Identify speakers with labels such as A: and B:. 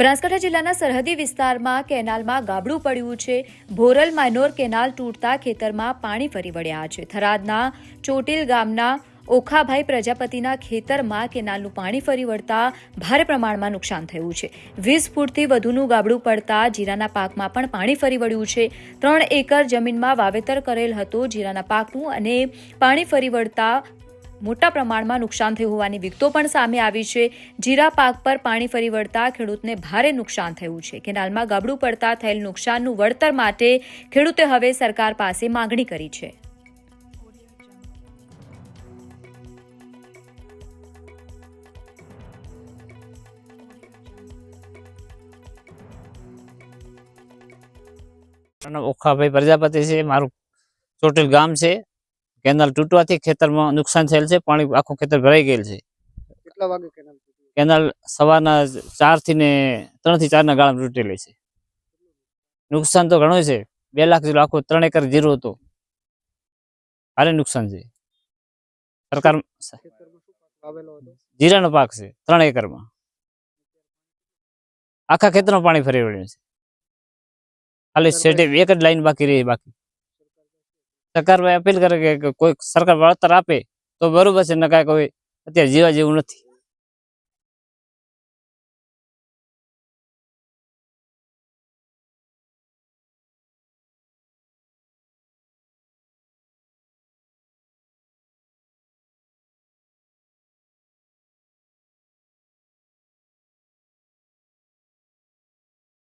A: બનાસકાંઠા જિલ્લાના સરહદી વિસ્તારમાં કેનાલમાં ગાબડું પડ્યું છે. ભોરલ માઇનોર કેનાલ તૂટતા ખેતરમાં પાણી ફરી વળ્યા છે. થરાદના ચોટીલ ગામના ઓખાભાઈ પ્રજાપતિના ખેતરમાં કેનાલનું પાણી ફરી વળતા ભારે પ્રમાણમાં નુકસાન થયું છે. વીસ ફૂટથી વધુનું ગાબડું પડતા જીરાના પાકમાં પણ પાણી ફરી વળ્યું છે. ત્રણ એકર જમીનમાં વાવેતર કરેલ હતું જીરાના પાકનું અને પાણી ફરી વળતા મોટા પ્રમાણમાં નુકસાન થયું હોવાની વિગતો પણ સામે આવી છે. જીરા પાક પર પાણી ફરી વળતા ખેડૂતને ભારે નુકસાન થયું છે. કેનાલમાં ગાબડું પડતા થયેલ નુકસાનનું વળતર માટે ખેડૂતે હવે સરકાર પાસે માંગણી કરી છે.
B: ઓખાભાઈ પ્રજાપતિ છે. મારું ચોટીલ ગામ છે. કેનાલ તૂટવાથી ખેતરમાં નુકસાન થયેલ છે પાણી આખું ખેતર ભરાઈ ગયેલ છે.
C: કેટલા વાગે કેનાલ
B: કેનાલ સવારના ચારથી ને ત્રણથી ચાર ના ગાળામાં તૂટેલી છે. નુકસાન તો ઘણું છે. બે લાખ જેટલું આખું ત્રણ એકર જીરું હતું. ભારે નુકસાન છે. સરકાર જીરાનો પાક છે ત્રણ એકરમાં. આખા ખેતરમાં પાણી ફરી વળ્યું છે. ખાલી સેટે એક જ લાઈન બાકી રહી બાકી. સરકાર અપીલ કરે કે કોઈ સરકાર વળતર આપે, તો બરોબર છે નકા કોઈ અત્યારે જીવા જેવું નથી.